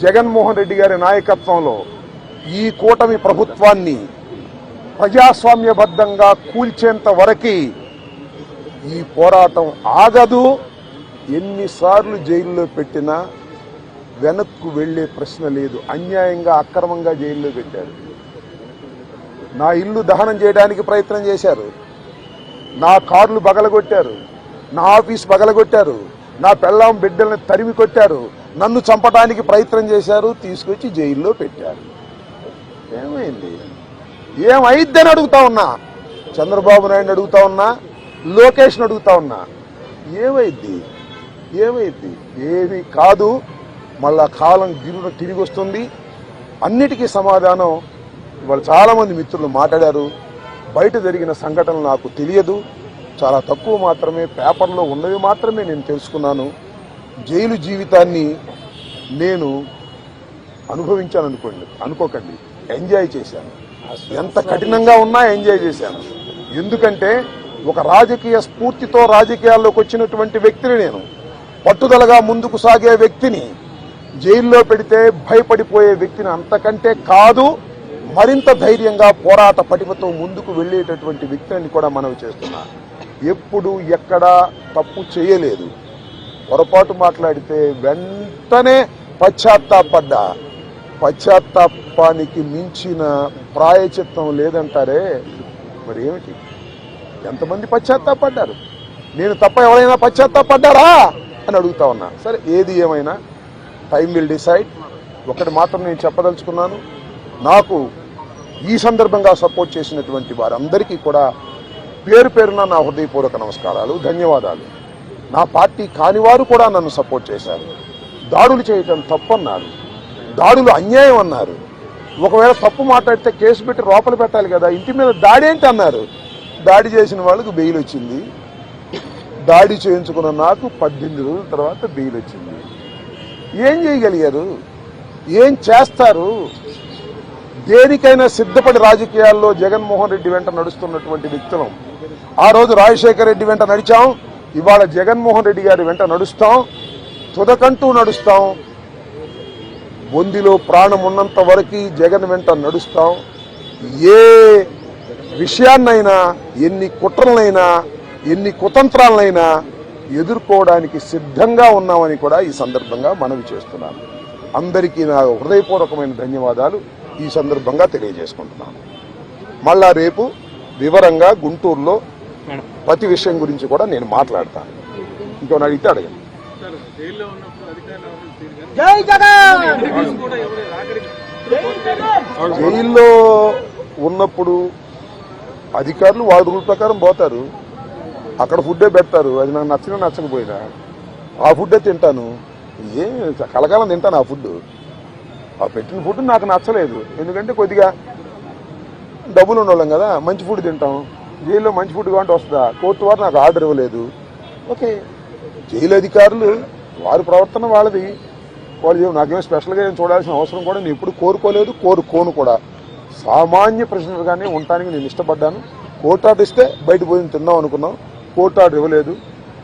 జగన్మోహన్ రెడ్డి గారి నాయకత్వంలో ఈ కూటమి ప్రభుత్వాన్ని ప్రజాస్వామ్యబద్ధంగా కూల్చేంత వరకు ఈ పోరాటం ఆగదు. ఎన్నిసార్లు జైల్లో పెట్టినా వెనక్కు వెళ్ళే ప్రశ్న లేదు. అన్యాయంగా అక్రమంగా జైల్లో పెట్టారు. నా ఇల్లు దహనం చేయడానికి ప్రయత్నం చేశారు. నా కార్లు బగలగొట్టారు. నా ఆఫీస్ బగలగొట్టారు. నా పెళ్ళాం బిడ్డల్ని తరిమి కొట్టారు. నన్ను చంపడానికి ప్రయత్నం చేశారు తీసుకొచ్చి జైల్లో పెట్టారు. ఏమైంది? ఏమైద్దని అడుగుతా ఉన్నా? చంద్రబాబు నాయుడు అడుగుతా ఉన్నా? లోకేష్ని అడుగుతా ఉన్నా? ఏమైద్ది? ఏమైద్ది? ఏమి కాదు. మళ్ళా కాలం గిరున తిరిగి వస్తుంది. అన్నిటికీ సమాధానం ఇవాళ చాలామంది మిత్రులు మాట్లాడారు. బయట జరిగిన సంఘటనలు నాకు తెలియదు. చాలా తక్కువ మాత్రమే పేపర్లో ఉన్నవి మాత్రమే నేను తెలుసుకున్నాను. జైలు జీవితాన్ని నేను అనుభవించాను అనుకోండి అనుకోకండి. ఎంజాయ్ చేశాను. ఎంత కఠినంగా ఉన్నా ఎంజాయ్ చేశాను. ఎందుకంటే ఒక రాజకీయ స్ఫూర్తితో రాజకీయాల్లోకి వచ్చినటువంటి వ్యక్తిని నేను పట్టుదలగా ముందుకు సాగే వ్యక్తిని జైల్లో పెడితే భయపడిపోయే వ్యక్తిని అంతకంటే కాదు మరింత ధైర్యంగా పోరాట పటిమతో ముందుకు వెళ్ళేటటువంటి వ్యక్తిని కూడా మనవి చేస్తున్నా. ఎప్పుడు ఎక్కడా తప్పు చేయలేదు. పొరపాటు మాట్లాడితే వెంటనే పశ్చాత్తాపడ్డా. పశ్చాత్తాపానికి మించిన ప్రాయచిత్తం లేదంటారే? మరి ఏమిటి? ఎంతమంది పశ్చాత్తాపడ్డారు? నేను తప్ప ఎవరైనా పశ్చాత్తాపడ్డారా? అని అడుగుతా ఉన్నా. సరే ఏది ఏమైనా? Time will decide. ఒకటి మాత్రం నేను చెప్పదలుచుకున్నాను. నాకు ఈ సందర్భంగా సపోర్ట్ చేసినటువంటి వారందరికీ కూడా పేరు పేరున నా హృదయపూర్వక నమస్కారాలు ధన్యవాదాలు. నా పార్టీ కానివారు కూడా నన్ను సపోర్ట్ చేశారు. దాడులు చేయటం తప్పన్నారు. దాడులు అన్యాయం అన్నారు. ఒకవేళ తప్పు మాట్లాడితే కేసు పెట్టి లోపల పెట్టాలి కదా ఇంటి మీద దాడి ఏంటి అన్నారు. దాడి చేసిన వాళ్ళకు బెయిల్ వచ్చింది. దాడి చేయించుకున్న నాకు పద్దెనిమిది రోజుల తర్వాత బెయిల్ వచ్చింది. ఏం చేయగలిగారు? ఏం చేస్తారు? దేనికైనా సిద్ధపడి రాజకీయాల్లో జగన్మోహన్ రెడ్డి వెంట నడుస్తున్నటువంటి వ్యక్తులం. ఆ రోజు రాజశేఖర రెడ్డి వెంట నడిచాం. ఇవాళ జగన్మోహన్ రెడ్డి గారి వెంట నడుస్తాం తుదకంటూ నడుస్తాం. బొందిలో ప్రాణం ఉన్నంత వరకు జగన్ వెంట నడుస్తాం. ఏ విషయాన్నైనా ఎన్ని కుట్రలనైనా ఎన్ని కుతంత్రాలనైనా ఎదుర్కోవడానికి సిద్ధంగా ఉన్నామని కూడా ఈ సందర్భంగా మనవి చేస్తున్నాను. అందరికీ నా హృదయపూర్వకమైన ధన్యవాదాలు. ఈ సందర్భంగా తెలియజేసుకుంటున్నాను. మళ్ళా రేపు వివరంగా గుంటూరులో ప్రతి విషయం గురించి కూడా నేను మాట్లాడతాను ఇంకో అడిగితే అడగండి. జైల్లో ఉన్నప్పుడు అధికారులు వాళ్ళ రూల్ ప్రకారం పోతారు. అక్కడ ఫుడ్డే పెడతారు. అది నాకు నచ్చినా నచ్చకపోయినా. ఆ ఫుడ్డే తింటాను. ఏం కలకాలం తింటాను ఆ ఫుడ్ ఆ పెట్టిన ఫుడ్ నాకు నచ్చలేదు. ఎందుకంటే కొద్దిగా డబ్బులు ఉన్నోళ్ళం కదా మంచి ఫుడ్ తింటాం. జైల్లో మంచి ఫుడ్ కావాలంటే వస్తుందా? కోర్టు వారు నాకు ఆర్డర్ ఇవ్వలేదు. ఓకే. జైలు అధికారులు వారి ప్రవర్తన వాళ్ళది. వాళ్ళు ఏం- నాకేం స్పెషల్గా ఏం చూడాల్సిన అవసరం కూడా నేను ఎప్పుడు కోరుకోలేదు కోరుకోను కూడా. సామాన్య ప్రశ్నలుగానే ఉండటానికి నేను ఇష్టపడ్డాను. కోర్టు ఆర్డర్ ఇస్తే బయట భోజనం తిందాం అనుకున్నాం. కోర్టు ఆర్డర్ ఇవ్వలేదు.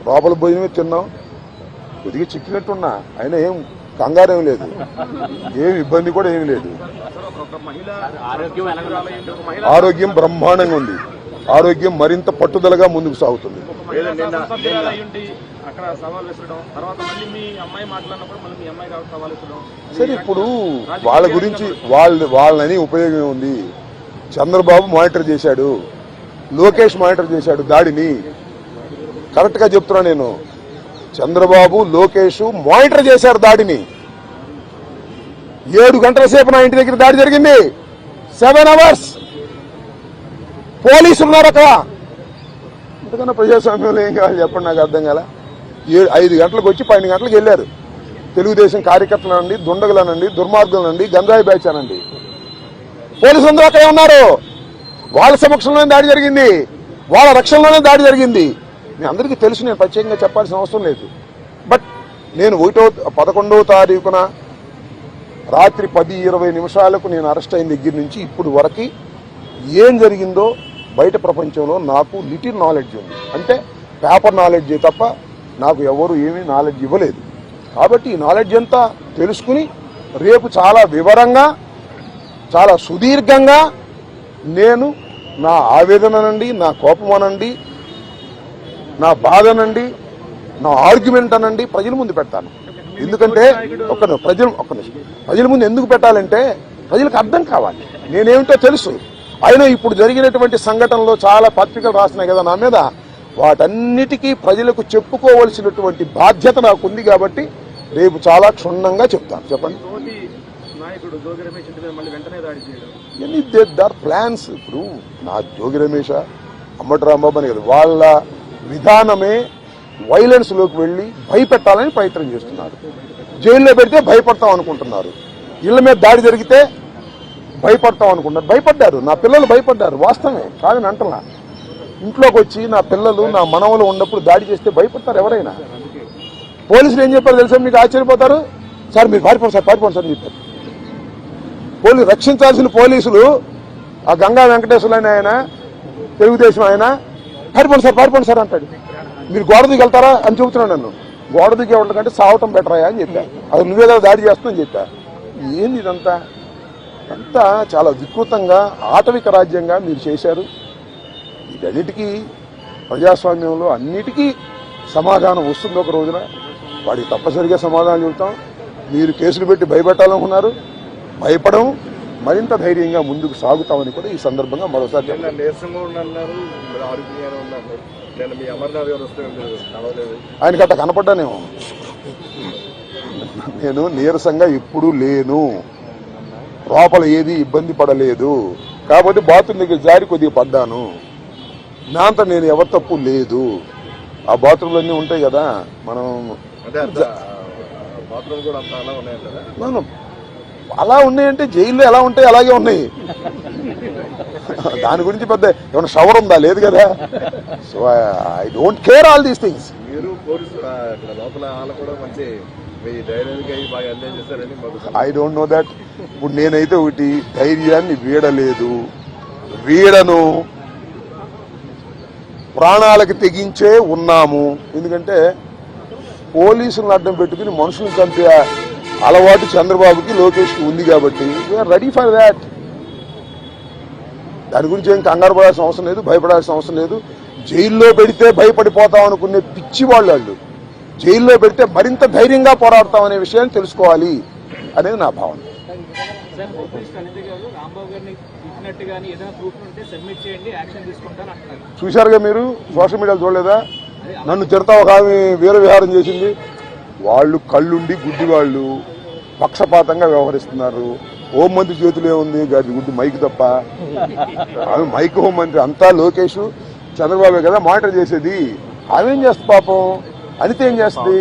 లోపల భోజనమే తిన్నాం. కొద్దిగా చిక్కినట్టున్నా. అయినా ఏం కంగారేం లేదు. ఏం ఇబ్బంది కూడా ఏమీ లేదు. ఆరోగ్యం బ్రహ్మాండంగా ఉంది. ఆరోగ్యం మరింత పట్టుదలగా ముందుకు సాగుతుంది. సరే ఇప్పుడు వాళ్ళ గురించి వాళ్ళ వాళ్ళని ఉపయోగం ఉంది. చంద్రబాబు మానిటర్ చేశాడు. లోకేష్ మానిటర్ చేశాడు దాడిని. కరెక్ట్గా చెప్తున్నా నేను. చంద్రబాబు లోకేష్ మానిటర్ చేశారు దాడిని. ఏడు గంటల సేపు నా ఇంటి దగ్గర దాడి జరిగింది. సెవెన్ అవర్స్ పోలీసులు ఉన్నారు అక్కడ? ఎందుకన్నా ప్రజాస్వామ్యంలో ఏం కావాలి చెప్పండి నాకు అర్థం కాల? ఏ ఐదు గంటలకు వచ్చి పన్నెండు గంటలకు వెళ్ళారు. తెలుగుదేశం కార్యకర్తలనండి దుండగులనండి దుర్మార్గులనండి గంజాయి బ్యాచ్ అనండి పోలీసులు అందరూ అక్కడే ఉన్నారు. వాళ్ళ సమక్షంలోనే దాడి జరిగింది. వాళ్ళ రక్షణలోనే దాడి జరిగింది. మీ అందరికీ తెలుసు నేను ప్రత్యేకంగా చెప్పాల్సిన అవసరం లేదు. బట్ నేను ఒకటో పదకొండవ తారీఖున రాత్రి పది ఇరవై నిమిషాలకు నేను అరెస్ట్ అయిన దగ్గర నుంచి ఇప్పుడు వరకు ఏం జరిగిందో బయట ప్రపంచంలో నాకు లిటిల్ నాలెడ్జ్ ఉంది. అంటే పేపర్ నాలెడ్జ్ తప్ప నాకు ఎవరు ఏమీ నాలెడ్జ్ ఇవ్వలేదు. కాబట్టి ఈ నాలెడ్జ్ అంతా తెలుసుకుని రేపు చాలా వివరంగా చాలా సుదీర్ఘంగా నేను నా ఆవేదన అనండి నా కోపం అనండి నా బాధ అనండి నా ఆర్గ్యుమెంట్ అనండి ప్రజల ముందు పెడతాను. ఎందుకంటే ఒక ప్రజలు ఒక ప్రజల ముందు ఎందుకు పెట్టాలంటే ప్రజలకు అర్థం కావాలి. నేనేమిటో తెలుసు. అయినా ఇప్పుడు జరిగినటువంటి సంఘటనలో చాలా పత్రికలు రాసినాయి కదా నా మీద. వాటన్నిటికీ ప్రజలకు చెప్పుకోవలసినటువంటి బాధ్యత నాకు ఉంది కాబట్టి రేపు చాలా క్షుణ్ణంగా చెప్తాను. చెప్పండి. ఎన్ని దర్ ప్లాన్స్ ఇప్పుడు నా జోగి రమేష అమ్మటి రాంబాబు అని కదా వాళ్ళ విధానమే వైలెన్స్లోకి వెళ్ళి భయపెట్టాలని ప్రయత్నం చేస్తున్నారు. జైల్లో పెడితే భయపడతాం అనుకుంటున్నారు. ఇళ్ళ మీద దాడి జరిగితే భయపడతాం అనుకుంటున్నారు భయపడ్డారు. నా పిల్లలు భయపడ్డారు. వాస్తవమే. కాదని అంటలా ఇంట్లోకి వచ్చి నా పిల్లలు నా మనవలు ఉన్నప్పుడు దాడి చేస్తే భయపడతారు ఎవరైనా. పోలీసులు ఏం చెప్పారు తెలుసా మీకు? ఆశ్చర్యపోతారు? సార్ మీరు పారిపోండి సార్ పారిపోండి సార్ అని చెప్పారు. పోలీసు రక్షించాల్సిన పోలీసులు ఆ గంగా వెంకటేశ్వర అని ఆయన తెలుగుదేశం ఆయన పారిపోండి సార్ పారిపోండి సార్ అంటాడు. మీరు గోడ దిగి వెళ్తారా అని చెబుతున్నాడు నన్ను. గోడ దిగే వాళ్ళకంటే సావటం బెటరా అని చెప్పా. అది నువ్వేదో దాడి చేస్తుందని చెప్పా. ఏంది ఇదంతా? అంతా చాలా వికృతంగా ఆటవిక రాజ్యంగా మీరు చేశారు. వీటన్నిటికీ ప్రజాస్వామ్యంలో అన్నిటికీ సమాధానం వస్తుంది ఒక రోజున. వాడికి తప్పనిసరిగా సమాధానం చెబుతాం. మీరు కేసులు పెట్టి భయపెట్టాలనుకున్నారు. భయపడం మరింత ధైర్యంగా ముందుకు సాగుతామని కూడా ఈ సందర్భంగా మరోసారి ఆయనకి అట్లా కనపడ్డానేమో. నేను నీరసంగా ఎప్పుడూ లేను. లోపల ఏది ఇబ్బంది పడలేదు. కాబట్టి బాత్రూమ్ దగ్గర జారి కొద్దిగా పడ్డాను. అంత నేను ఎవరి తప్పు లేదు. ఆ బాత్రూంలు అన్నీ ఉంటాయి కదా మనం అలా ఉన్నాయంటే జైల్లో ఎలా ఉంటాయి? అలాగే ఉన్నాయి. దాని గురించి పెద్ద ఏమైనా షవర్ ఉందా? లేదు కదా. So I don't care all these things. మీరు లోపల కూడా మంచి ఐ డోంట్ నో దట్ ఇప్పుడు నేనైతే ఒకటి ధైర్యాన్ని వీడలేదు. వీడను ప్రాణాలకు తెగించే ఉన్నాము. ఎందుకంటే పోలీసులను అడ్డం పెట్టుకుని మనుషులను చంపే అలవాటు చంద్రబాబుకి లోకేష్కి ఉంది కాబట్టి వీఆర్ రెడీ ఫర్ దాట్ దాని గురించి ఏం కంగారు పడాల్సిన అవసరం లేదు భయపడాల్సిన అవసరం లేదు. జైల్లో పెడితే భయపడిపోతాం అనుకునే పిచ్చి వాళ్ళు వాళ్ళు. జైల్లో పెడితే మరింత ధైర్యంగా పోరాడతాం అనే విషయాన్ని తెలుసుకోవాలి అనేది నా భావన. గారు చూశారుగా మీరు? సోషల్ మీడియాలో చూడలేదా? నన్ను తిడతా ఒక ఆమె వీర విహారం చేసింది. వాళ్ళు కళ్ళుండి గుడ్డి వాళ్ళు పక్షపాతంగా వ్యవహరిస్తున్నారు. హోంమంత్రి చేతిలో ఉంది గాడి గుడ్డి మైక్ తప్ప. మైక్ హోంమంత్రి అంతా లోకేష్ చంద్రబాబే కదా మానిటర్ చేసేది. ఆమె ఏం చేస్తుంది పాపం? అది ఏం చేస్తుంది?